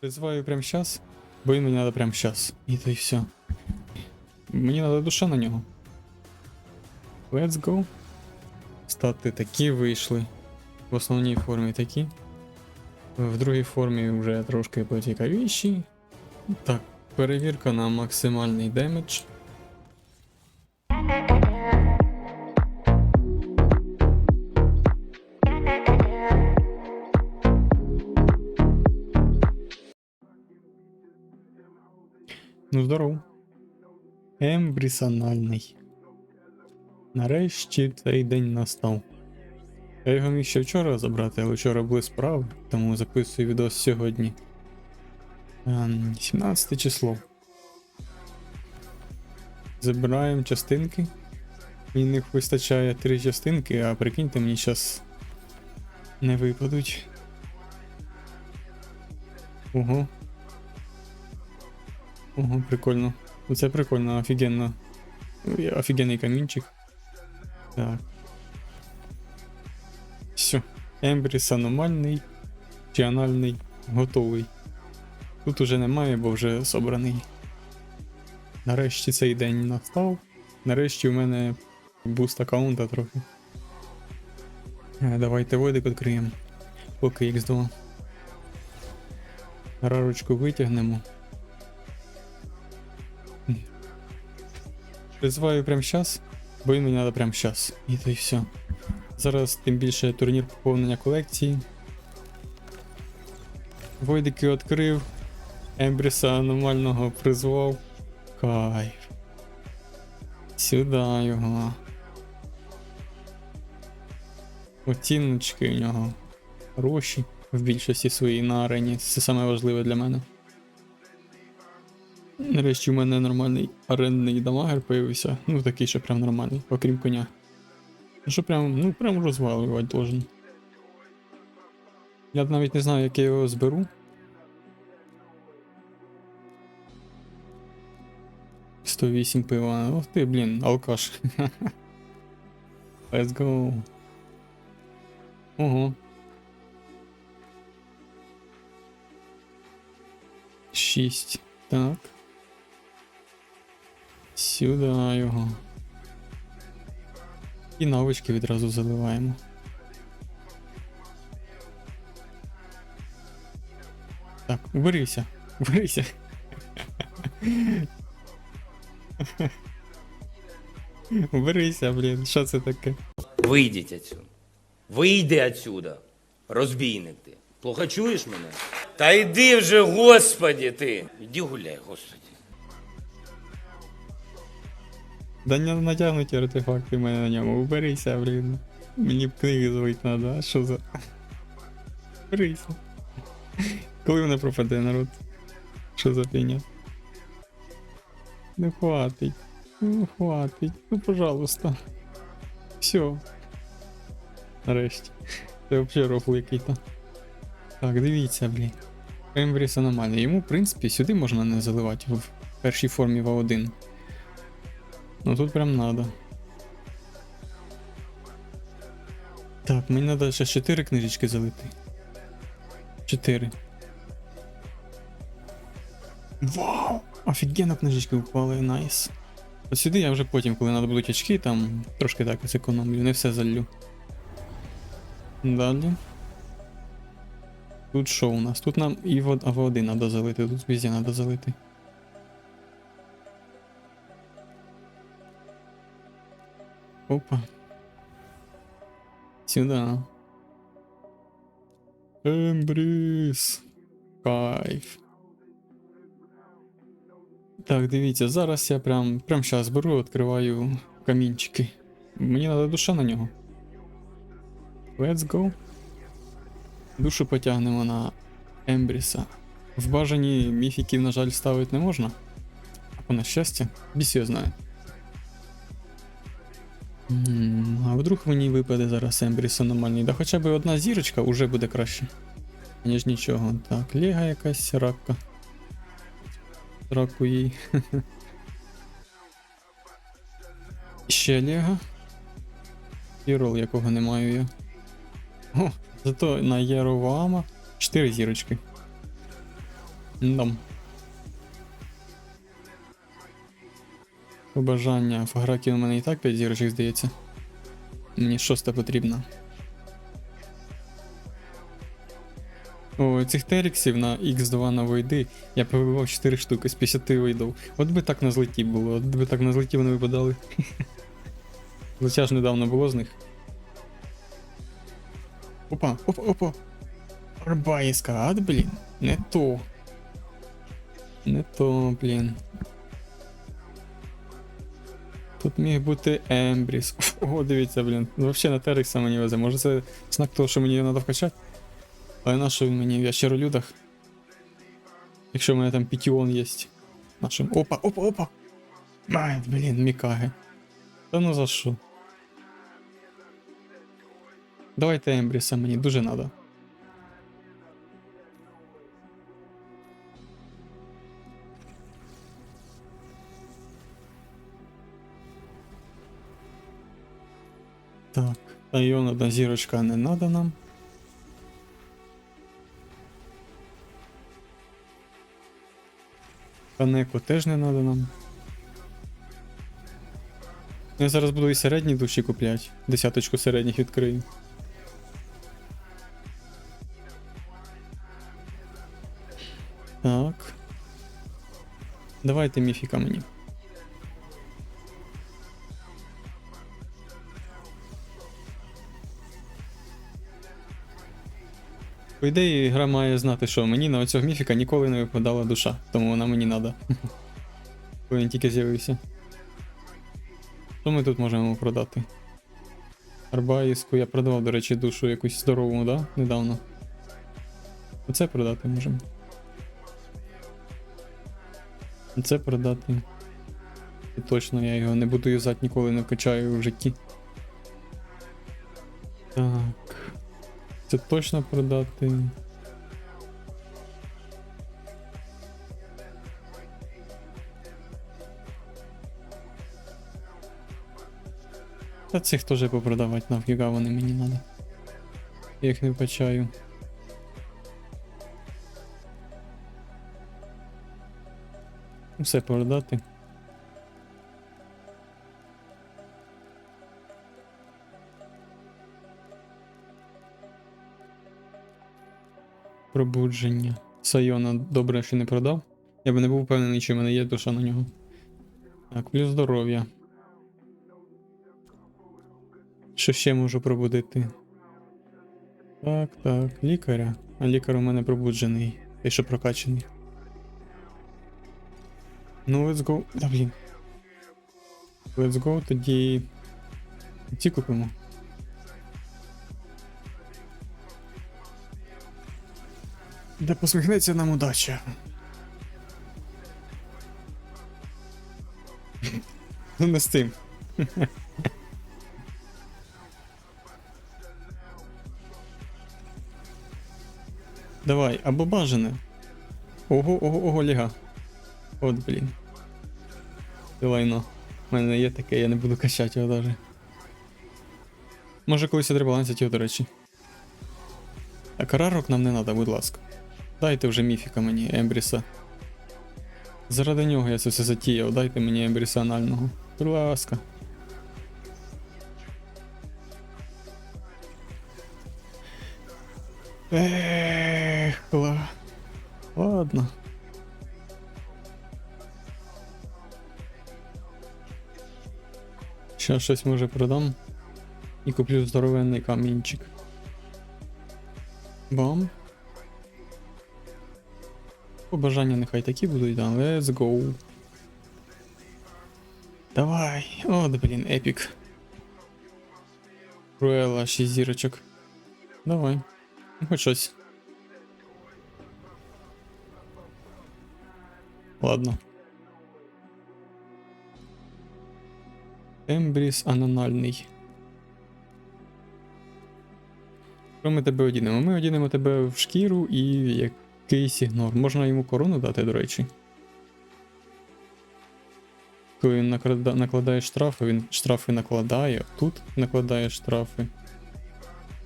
Призываю прямо сейчас, Блин, мне надо прямо сейчас. И то и все. Мне надо душа на нього. Let's go. Стати такі вийшли. В основній формі такі. В другій формі вже трошки поцікавіші. Так, перевірка на максимальний демедж. Ну, здоров. Ембрісональний. Нарешті цей день настав. Я його міг ще вчора забрати, але вчора були справи, тому записую відос сьогодні. Ем, 17 число. Забираємо частинки. Мені них вистачає три частинки, а прикиньте, мені зараз не випадуть. Ого. Ого, прикольно. Оце прикольно, офігенно. Офігенний камінчик. Так. Все. Ембріс аномальний чи анальний готовий. Тут уже немає, бо вже собраний. Нарешті цей день настав. Нарешті у мене буст аккаунта трохи. Е, Давайте водик відкриємо. Поки X2. Рарочку витягнемо. Призиваю прямо зараз, бо він мені треба прямо зараз. І то й все. Зараз тим більше турнір поповнення колекції. Войдики відкрив. Ембріса аномального призвав. Кайф. Сюди його. Оціночки у нього. Гроші в більшості своїй на арені. Це саме важливе для мене. Нарешті у мене нормальний аренний дамагер появився. Ну такий, що прям нормальний, окрім коня. Ну, Що прям, ну прям розвалювати должен. Я навіть не знаю, як я його зберу. Сто вісім пива. Ох ти, блін, алкаш. Let's go. Ого. Шість. Так. Сюди його. І навички відразу заливаємо. Так, уберися, уберися. Уберися, блін, що це таке? Вийдіть отсюда. Вийди отсюда, розбійник ти. Плохо чуєш мене? Та йди вже, господі ти. Іди гуляй, господі. Да не натягнуті артефакти в мене на ньому. Уберися, блін. Мені б книги звить надо, а що за. Уберися. Коли вона пропаде, народ? Що за фігня? Ну хватить. Ну хватить. Ну пожалуйста. Все. Нарешті. Це взагалі рофл який-то. Так, дивіться, блін. Ембріс аномальний. Йому, в принципі, сюди можна не заливати в першій формі В1. Ну тут прям надо. Так, мені треба ще 4 книжечки залити. 4. Вау! Офігенно книжечки впали, найс. От сюди я вже потім, коли треба будуть очки, там трошки так зекономлю, не все залью. Далі. Тут що у нас? Тут нам і в АВ1 треба залити, тут везде треба залити. Опа. Сюда. Ембріс. Кайф. Так, дивіться, зараз я прям прям зараз беру, відкриваю камінчики. Мені треба душа на нього. Let's go. Душу потягнемо на Ембріса. В бажані міфіків, на жаль, ставити не можна. Або на щастя, біс його знає. А вдруг мені випаде зараз Ембріс аномальний. Да хоча б одна зірочка уже буде краще. Ніж нічого. Так, Лега якась ракка. Раку їй. Ще Лега. І якого не маю я. О, зато на Єровама 4 зірочки. Дам. Побажання. Фагракі у мене і так 5 зірочок, здається. Мені шоста потрібна. О, цих теріксів на X2 на войди я повибивав 4 штуки з 50 войдов. От би так на злеті було, от би так на злеті вони випадали. Злетя ж недавно було з них. Опа, опа, опа. Арбаїска, ад, блін. Не то. Не то, блін. Тут міг бути Ембріс. О, дивіться, блін. Ну, Взагалі на Терекса мені везе. Може це знак того, що мені його треба вкачати? Але на що він мені в ящеролюдах? Якщо в мене там пітіон є. Нашим. Опа, опа, опа! Ай, блін, Мікаге. Та ну за що? Давайте Ембріса мені дуже надо. Так, Айон одна зірочка не надо нам. Канеку теж не надо нам. Я зараз буду і середні душі купляти. Десяточку середніх відкрию. Так. Давайте міфіка мені. По ідеї, гра має знати, що мені на оцього міфіка ніколи не випадала душа, тому вона мені надо. Коли він тільки з'явився. Що ми тут можемо продати? Арбаїску я продавав, до речі, душу якусь здорову, да? Недавно. Оце продати можемо. Це продати. І точно я його не буду юзати, ніколи не вкачаю в житті. Це точно продати. Та цих теж попродавати нафіга вони мені надо. Я їх не вкачаю. Все продати. Пробудження. Сайона добре, що не продав. Я би не був впевнений, чи в мене є душа на нього. Так, плюс здоров'я. Що ще можу пробудити? Так, так, лікаря. А лікар у мене пробуджений. І що прокачаний. Ну, let's go. Да, блін. Let's go, тоді. Ці купимо. Де посміхнеться нам удача. Ну, не з тим. Давай, або бажане. Ого, ого, ого, ліга. От, блін. Це лайно. У мене є таке, я не буду качати його даже. Може колись треба лансити його, до речі. А карарок нам не треба, будь ласка. Дайте вже міфіка мені, Ембріса. Заради нього я це все затіяв, дайте мені Ембріса анального. Будь ласка. Ех. Ладно. Ще щось може продам. І куплю здоровенний камінчик. Бам. Побажання нехай такі будуть, да. Let's go. Давай. От, блін, епік. Круела, 6 зірочок. Давай. Ну, Хоч щось. Ладно. Ембріс анональний. Що ми тебе одінемо? Ми одінемо тебе в шкіру і якийсь ігнор. Можна йому корону дати, до речі. Коли він накрада- накладає штрафи, він штрафи накладає, тут накладає штрафи.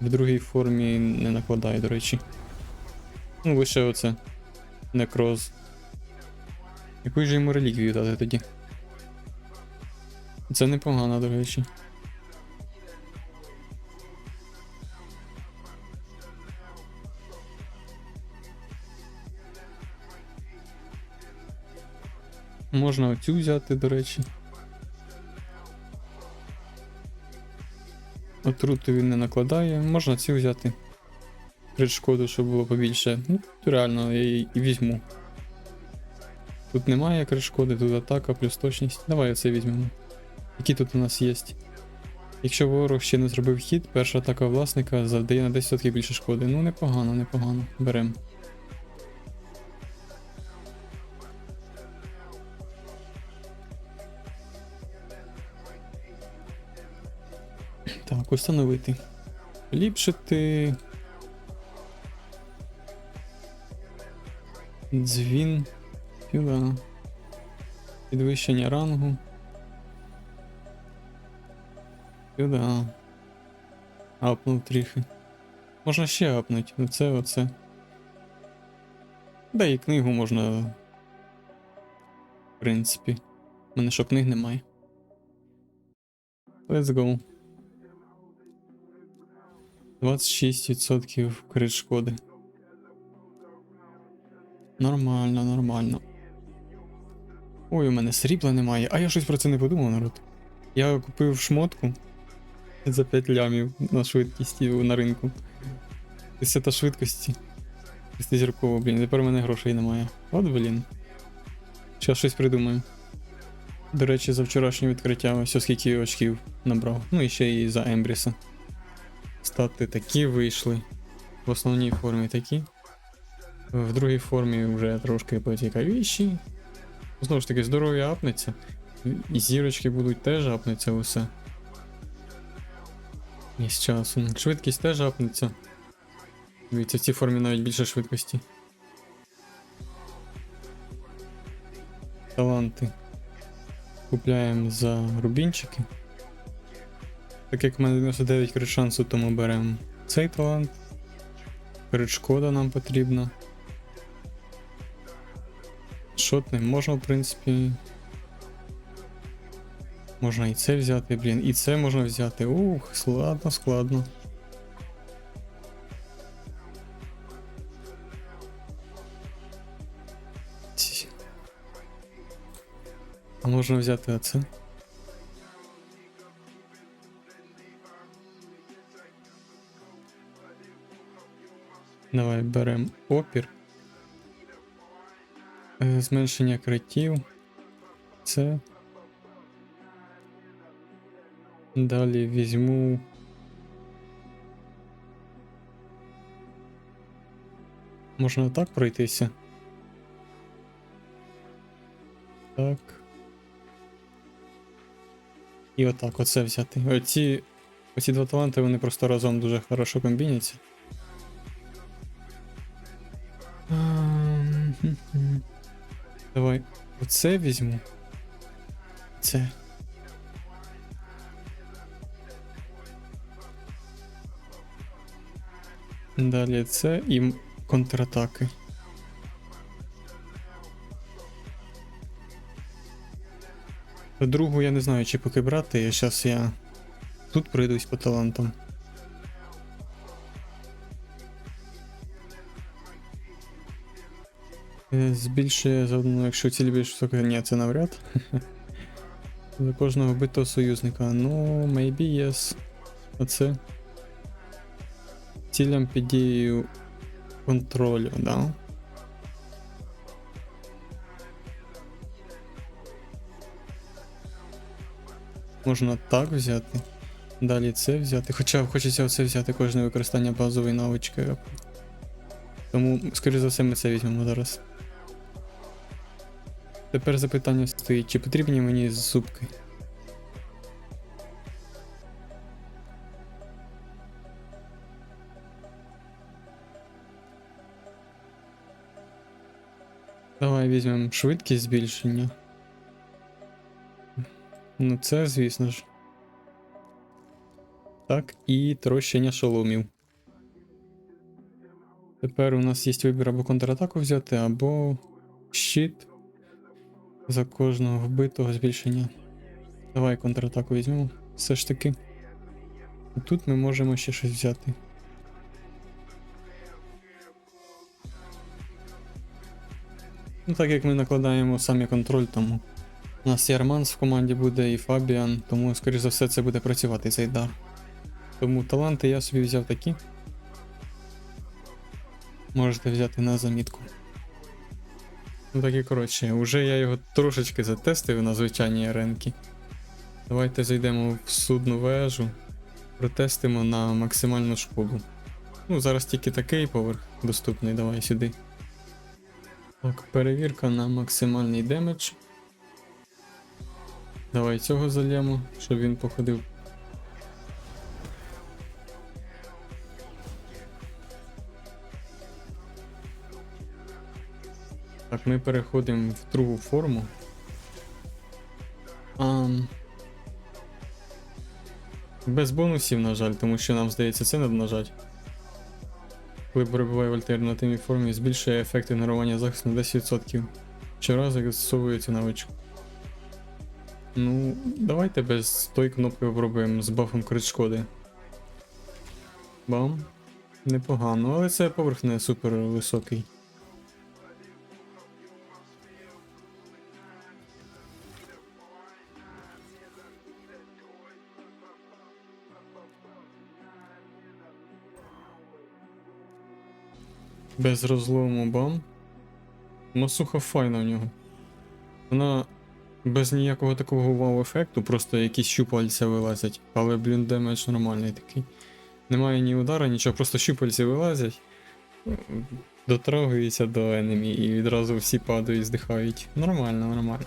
В другій формі не накладає, до речі. Ну, лише оце. Некроз. Яку ж йому реліквію дати тоді? Це непогано, до речі. Можна оцю взяти, до речі. Отруту він не накладає. Можна цю взяти. Крит шкоду, щоб було побільше. Ну, реально, я її візьму. Тут немає крит шкоди, тут атака плюс точність. Давай оце візьмемо. Які тут у нас є? Якщо ворог ще не зробив хід, перша атака власника завдає на 10% більше шкоди. Ну, непогано, непогано. Берем. Так, установити. Поліпшити. Дзвін. Сюди. Підвищення рангу. Сюди. Апнув трохи. Можна ще апнути. Оце, оце. Да і книгу можна. В принципі. У мене що книг немає. Let's go. 26% крит шкоди. Нормально, нормально. Ой, у мене срібла немає, а я щось про це не подумав, народ. Я купив шмотку за 5 лямів на швидкісті на ринку. Десята швидкості. Шестизірково, блін, тепер у мене грошей немає. От блін. Щас щось придумаю. До речі, за вчорашнє відкриття ось скільки очків набрав. Ну і ще і за Ембріса. Стати такі вийшли. В основній формі такі. В другій формі вже трошки поцікавіші. Знову ж таки, здоров'я апнеться. І зірочки будуть теж апнеться усе. І з часом. Швидкість теж апнеться. Дивіться, в цій формі навіть більше швидкості. Таланти. Купляємо за рубінчики. Так як в мене 99 крит шансу, тому беремо цей талант. Крит шкода нам потрібна. Шот не можна, в принципі. Можна і це взяти, блін, і це можна взяти. Ух, складно, складно. А можна взяти оце. Давай беремо опір. Е, Зменшення критів. Це. Далі візьму. Можна так пройтися. Так. І отак оце взяти. Оці, оці два таланти вони просто разом дуже хорошо комбіняться. Давай оце візьму. Це. Далі це і контратаки. Другу я не знаю, чи поки брати, зараз я тут пройдусь по талантам. Збільшує заодно, якщо ціль більш висока, ні, це навряд. За кожного вбитого союзника. Ну, maybe yes. Оце. Цілям під дією контролю, да? Можна так взяти. Далі це взяти. Хоча хочеться оце взяти кожне використання базової навички. Тому, скоріше за все, ми це візьмемо зараз. Тепер запитання стоїть, чи потрібні мені зубки? Давай візьмемо швидкість збільшення. Ну, це, звісно ж. Так, і трощення шоломів. Тепер у нас є вибір або контратаку взяти, або щит за кожного вбитого збільшення. Давай контратаку візьмемо. Все ж таки. І Тут ми можемо ще щось взяти. Ну, так як ми накладаємо самі контроль, тому у нас і Арманс в команді буде, і Фабіан, тому, скоріш за все, це буде працювати цей дар. Тому таланти я собі взяв такі. Можете взяти на замітку. Ну так і коротше, уже я його трошечки затестив на звичайній аренці. Давайте зайдемо в судну вежу, протестимо на максимальну шкоду. Ну, зараз тільки такий поверх доступний, давай сюди. Так, перевірка на максимальний демедж. Давай цього зальємо, щоб він походив. Так, ми переходимо в другу форму. Ам... Без бонусів, на жаль, тому що нам здається це треба нажати. Коли перебуває в альтернативній формі, збільшує ефект ігнорування захисту на 10%. Щоразу як застосовує навичку. Ну, давайте без тої кнопки попробуємо з бафом крит шкоди. Бам. Непогано, але це поверх не супер високий. Без розлому бам. Масуха файна в нього. Вона без ніякого такого вау-ефекту, просто якісь щупальця вилазять, але, блін, демедж нормальний такий. Немає ні удара, нічого, просто щупальці вилазять, дотрагуються до енемі і відразу всі падають, здихають. Нормально, нормально.